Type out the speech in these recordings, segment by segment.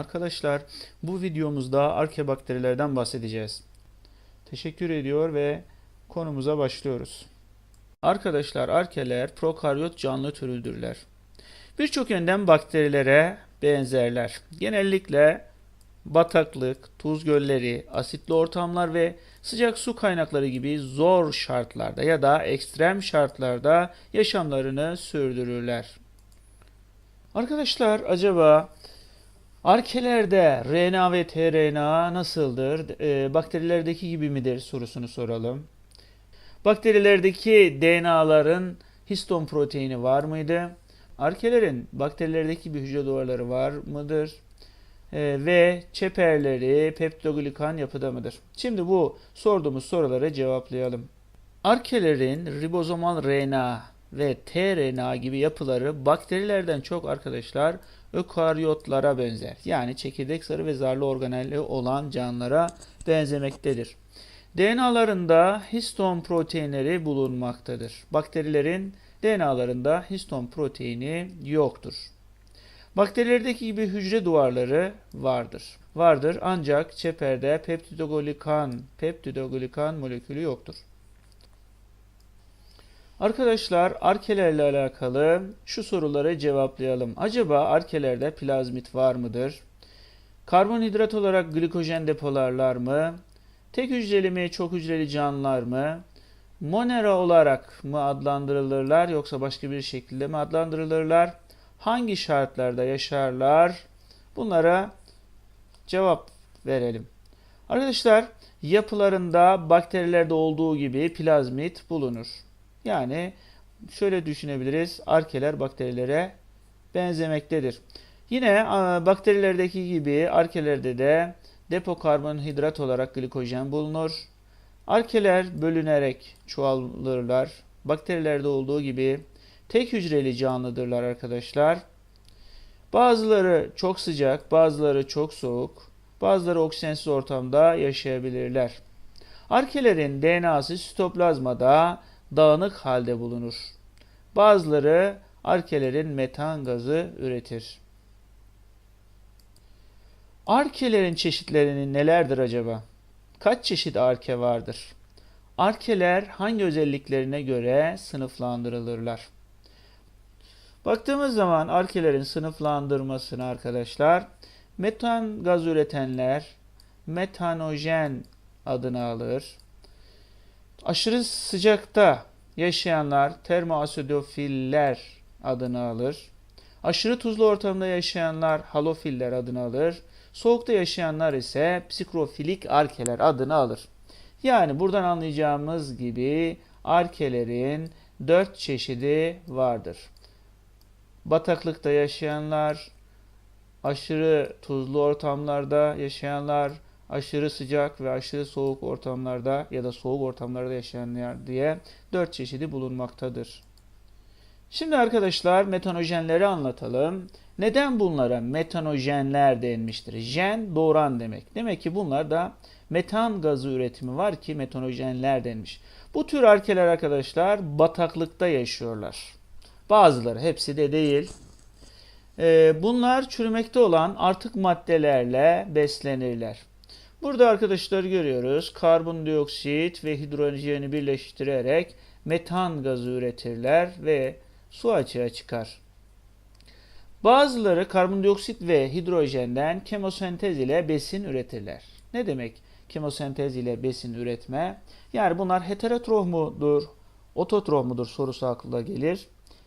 Arkadaşlar bu videomuzda arkebakterilerden bahsedeceğiz. Teşekkür ediyor ve konumuza başlıyoruz. Arkadaşlar arkeler prokaryot canlı türüdürler. Birçok yönden bakterilere benzerler. Genellikle bataklık, tuz gölleri, asitli ortamlar ve sıcak su kaynakları gibi zor şartlarda ya da ekstrem şartlarda yaşamlarını sürdürürler. Arkadaşlar acaba Arkelerde RNA ve tRNA nasıldır? Ee, bakterilerdeki gibi midir sorusunu soralım. Bakterilerdeki DNA'ların histon proteini var mıydı? Arkelerin bakterilerdeki bir hücre duvarları var mıdır? Ee, ve çeperleri peptidoglikan yapıda mıdır? Şimdi bu sorduğumuz soruları cevaplayalım. Arkelerin ribozomal RNA ve tRNA gibi yapıları bakterilerden çok arkadaşlar ökaryotlara benzer. Yani çekirdek sarı ve zarlı organelli olan canlılara benzemektedir. DNA'larında histon proteinleri bulunmaktadır. Bakterilerin DNA'larında histon proteini yoktur. Bakterilerdeki gibi hücre duvarları vardır. Vardır ancak çeperde peptidoglikan, peptidoglikan molekülü yoktur. Arkadaşlar arkelerle alakalı şu soruları cevaplayalım. Acaba arkelerde plazmit var mıdır? Karbonhidrat olarak glikojen depolarlar mı? Tek hücreli mi, çok hücreli canlılar mı? Monera olarak mı adlandırılırlar yoksa başka bir şekilde mi adlandırılırlar? Hangi şartlarda yaşarlar? Bunlara cevap verelim. Arkadaşlar yapılarında bakterilerde olduğu gibi plazmit bulunur. Yani şöyle düşünebiliriz. Arkeler bakterilere benzemektedir. Yine bakterilerdeki gibi arkelerde de depo karbonhidrat olarak glikojen bulunur. Arkeler bölünerek çoğalırlar. Bakterilerde olduğu gibi tek hücreli canlıdırlar arkadaşlar. Bazıları çok sıcak, bazıları çok soğuk, bazıları oksijensiz ortamda yaşayabilirler. Arkelerin DNA'sı sitoplazmada dağınık halde bulunur. Bazıları arkelerin metan gazı üretir. Arkelerin çeşitlerinin nelerdir acaba? Kaç çeşit arke vardır? Arkeler hangi özelliklerine göre sınıflandırılırlar? Baktığımız zaman arkelerin sınıflandırmasını arkadaşlar metan gaz üretenler metanojen adını alır. Aşırı sıcakta yaşayanlar termoasidofiller adını alır. Aşırı tuzlu ortamda yaşayanlar halofiller adını alır. Soğukta yaşayanlar ise psikrofilik arkeler adını alır. Yani buradan anlayacağımız gibi arkelerin dört çeşidi vardır. Bataklıkta yaşayanlar, aşırı tuzlu ortamlarda yaşayanlar, aşırı sıcak ve aşırı soğuk ortamlarda ya da soğuk ortamlarda yaşayanlar diye dört çeşidi bulunmaktadır. Şimdi arkadaşlar metanojenleri anlatalım. Neden bunlara metanojenler denmiştir? Jen doğuran demek. Demek ki bunlar da metan gazı üretimi var ki metanojenler denmiş. Bu tür arkeler arkadaşlar bataklıkta yaşıyorlar. Bazıları hepsi de değil. Bunlar çürümekte olan artık maddelerle beslenirler. Burada arkadaşlar görüyoruz. Karbondioksit ve hidrojeni birleştirerek metan gazı üretirler ve su açığa çıkar. Bazıları karbondioksit ve hidrojenden kemosentez ile besin üretirler. Ne demek kemosentez ile besin üretme? Yani bunlar heterotrof mudur, ototrof mudur sorusu akla gelir.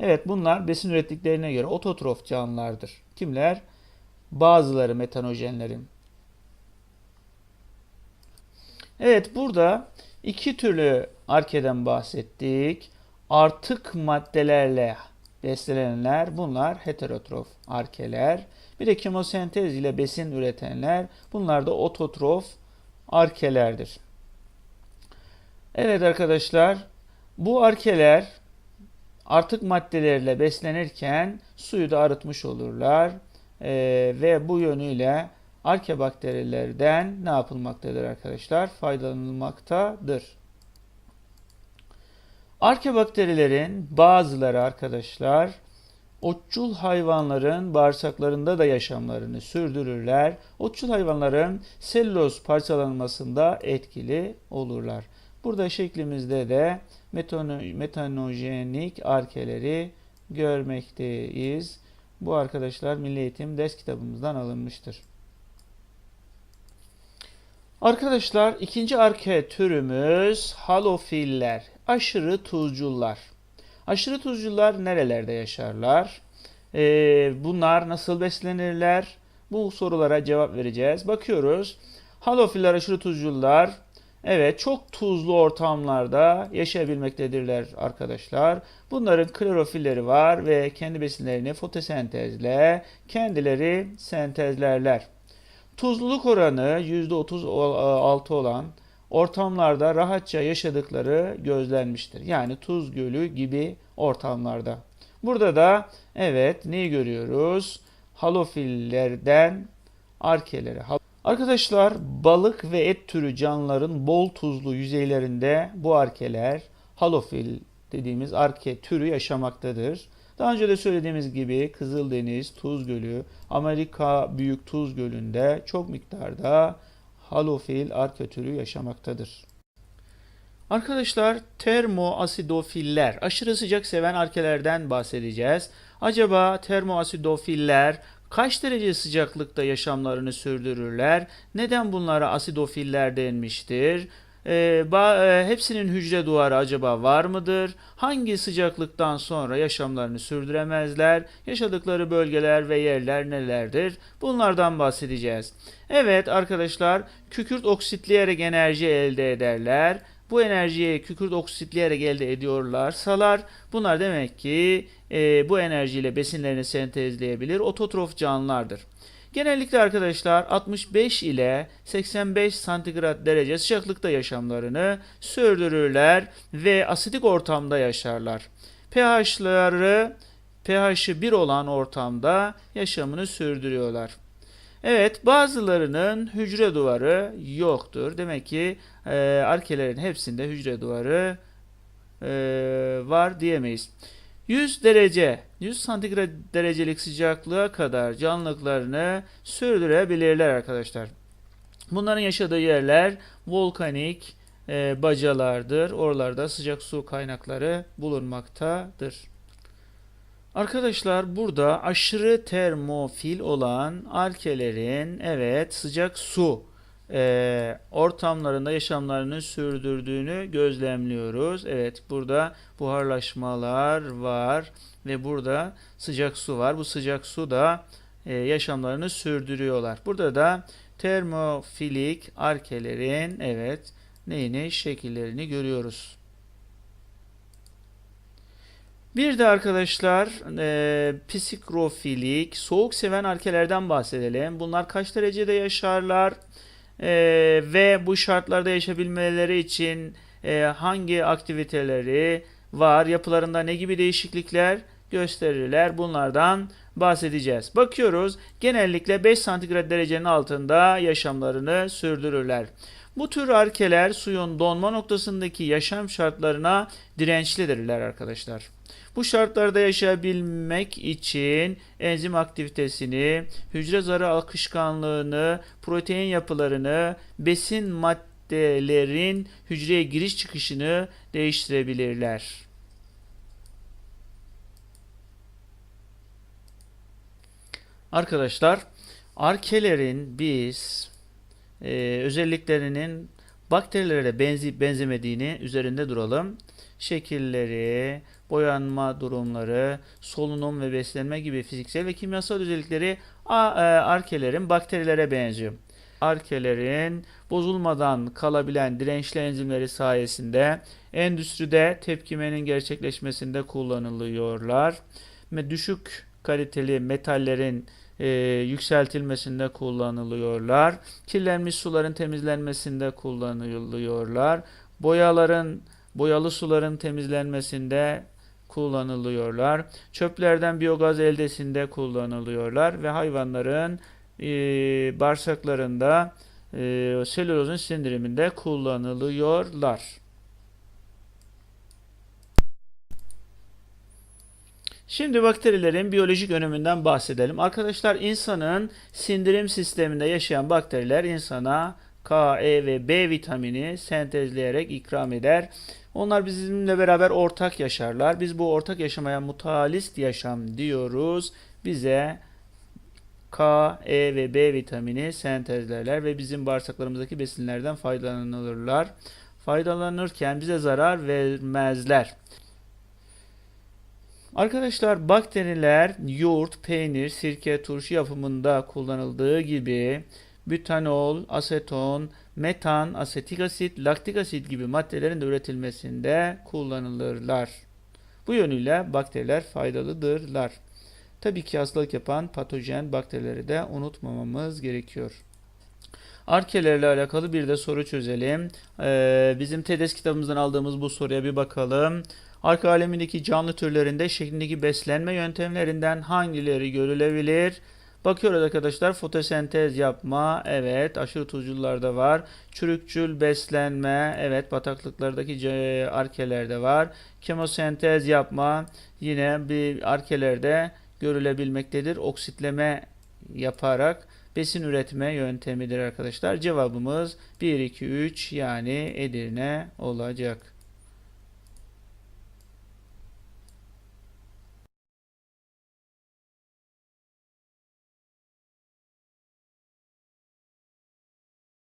Evet bunlar besin ürettiklerine göre ototrof canlılardır. Kimler? Bazıları metanojenlerin. Evet burada iki türlü arkeden bahsettik. Artık maddelerle beslenenler bunlar heterotrof arkeler. Bir de kemosentez ile besin üretenler bunlar da ototrof arkelerdir. Evet arkadaşlar bu arkeler artık maddelerle beslenirken suyu da arıtmış olurlar ee, ve bu yönüyle arke bakterilerden ne yapılmaktadır arkadaşlar? Faydalanılmaktadır. Arke bakterilerin bazıları arkadaşlar Otçul hayvanların bağırsaklarında da yaşamlarını sürdürürler. Otçul hayvanların selüloz parçalanmasında etkili olurlar. Burada şeklimizde de metano- metanojenik arkeleri görmekteyiz. Bu arkadaşlar Milli Eğitim ders kitabımızdan alınmıştır. Arkadaşlar ikinci arke türümüz halofiller, aşırı tuzcullar. Aşırı tuzcullar nerelerde yaşarlar? Ee, bunlar nasıl beslenirler? Bu sorulara cevap vereceğiz. Bakıyoruz. Halofiller, aşırı tuzcullar Evet, çok tuzlu ortamlarda yaşayabilmektedirler arkadaşlar. Bunların klorofilleri var ve kendi besinlerini fotosentezle kendileri sentezlerler. Tuzluluk oranı %36 olan ortamlarda rahatça yaşadıkları gözlenmiştir. Yani tuz gölü gibi ortamlarda. Burada da evet neyi görüyoruz? Halofillerden arkeleri. Arkadaşlar balık ve et türü canlıların bol tuzlu yüzeylerinde bu arkeler halofil dediğimiz arke türü yaşamaktadır. Daha önce de söylediğimiz gibi Kızıldeniz, Tuz Gölü, Amerika Büyük Tuz Gölü'nde çok miktarda halofil arke türü yaşamaktadır. Arkadaşlar termoasidofiller, aşırı sıcak seven arkelerden bahsedeceğiz. Acaba termoasidofiller kaç derece sıcaklıkta yaşamlarını sürdürürler? Neden bunlara asidofiller denmiştir? Ee, e, hepsinin hücre duvarı acaba var mıdır? Hangi sıcaklıktan sonra yaşamlarını sürdüremezler? Yaşadıkları bölgeler ve yerler nelerdir? Bunlardan bahsedeceğiz. Evet arkadaşlar, kükürt oksitleyerek enerji elde ederler. Bu enerjiyi kükürt oksitleyerek elde ediyorlar. Salar bunlar demek ki e, bu enerjiyle besinlerini sentezleyebilir. Ototrof canlılardır. Genellikle arkadaşlar 65 ile 85 santigrat derece sıcaklıkta yaşamlarını sürdürürler ve asidik ortamda yaşarlar. pH'ları pH'i 1 olan ortamda yaşamını sürdürüyorlar. Evet bazılarının hücre duvarı yoktur. Demek ki e, arkelerin hepsinde hücre duvarı e, var diyemeyiz. 100 derece, 100 santigrat derecelik sıcaklığa kadar canlılıklarını sürdürebilirler arkadaşlar. Bunların yaşadığı yerler volkanik e, bacalardır. Oralarda sıcak su kaynakları bulunmaktadır. Arkadaşlar burada aşırı termofil olan arkelerin evet sıcak su e, ortamlarında yaşamlarını sürdürdüğünü gözlemliyoruz. Evet burada buharlaşmalar var ve burada sıcak su var. Bu sıcak su da e, yaşamlarını sürdürüyorlar. Burada da termofilik arkelerin evet neyini şekillerini görüyoruz. Bir de arkadaşlar e, psikrofilik, soğuk seven arkelerden bahsedelim. Bunlar kaç derecede yaşarlar? E, ve bu şartlarda yaşayabilmeleri için e, hangi aktiviteleri var? Yapılarında ne gibi değişiklikler gösterirler? Bunlardan bahsedeceğiz. Bakıyoruz genellikle 5 santigrat derecenin altında yaşamlarını sürdürürler. Bu tür arkeler suyun donma noktasındaki yaşam şartlarına dirençlidirler arkadaşlar. Bu şartlarda yaşayabilmek için enzim aktivitesini, hücre zarı akışkanlığını, protein yapılarını, besin maddelerin hücreye giriş çıkışını değiştirebilirler. Arkadaşlar, arkelerin biz e, özelliklerinin bakterilere benzi, benzemediğini üzerinde duralım. Şekilleri, boyanma durumları, solunum ve beslenme gibi fiziksel ve kimyasal özellikleri e, arkelerin bakterilere benziyor. Arkelerin bozulmadan kalabilen dirençli enzimleri sayesinde endüstride tepkimenin gerçekleşmesinde kullanılıyorlar. Ve düşük kaliteli metallerin e, yükseltilmesinde kullanılıyorlar. Kirlenmiş suların temizlenmesinde kullanılıyorlar. Boyaların boyalı suların temizlenmesinde kullanılıyorlar. Çöplerden biyogaz eldesinde kullanılıyorlar ve hayvanların e, bağırsaklarında e, selülozun sindiriminde kullanılıyorlar. Şimdi bakterilerin biyolojik öneminden bahsedelim. Arkadaşlar insanın sindirim sisteminde yaşayan bakteriler insana K, E ve B vitamini sentezleyerek ikram eder. Onlar bizimle beraber ortak yaşarlar. Biz bu ortak yaşamaya mutualist yaşam diyoruz. Bize K, E ve B vitamini sentezlerler ve bizim bağırsaklarımızdaki besinlerden faydalanırlar. Faydalanırken bize zarar vermezler. Arkadaşlar bakteriler yoğurt, peynir, sirke, turşu yapımında kullanıldığı gibi butanol, aseton, metan, asetik asit, laktik asit gibi maddelerin de üretilmesinde kullanılırlar. Bu yönüyle bakteriler faydalıdırlar. Tabii ki hastalık yapan patojen bakterileri de unutmamamız gerekiyor. Arkelerle alakalı bir de soru çözelim. Ee, bizim TEDES kitabımızdan aldığımız bu soruya bir bakalım. Arka alemindeki canlı türlerinde şeklindeki beslenme yöntemlerinden hangileri görülebilir? Bakıyoruz arkadaşlar fotosentez yapma evet aşırı tuzcullarda var. Çürükçül beslenme evet bataklıklardaki arkelerde var. Kemosentez yapma yine bir arkelerde görülebilmektedir. Oksitleme yaparak besin üretme yöntemidir arkadaşlar. Cevabımız 1 2 3 yani Edirne olacak.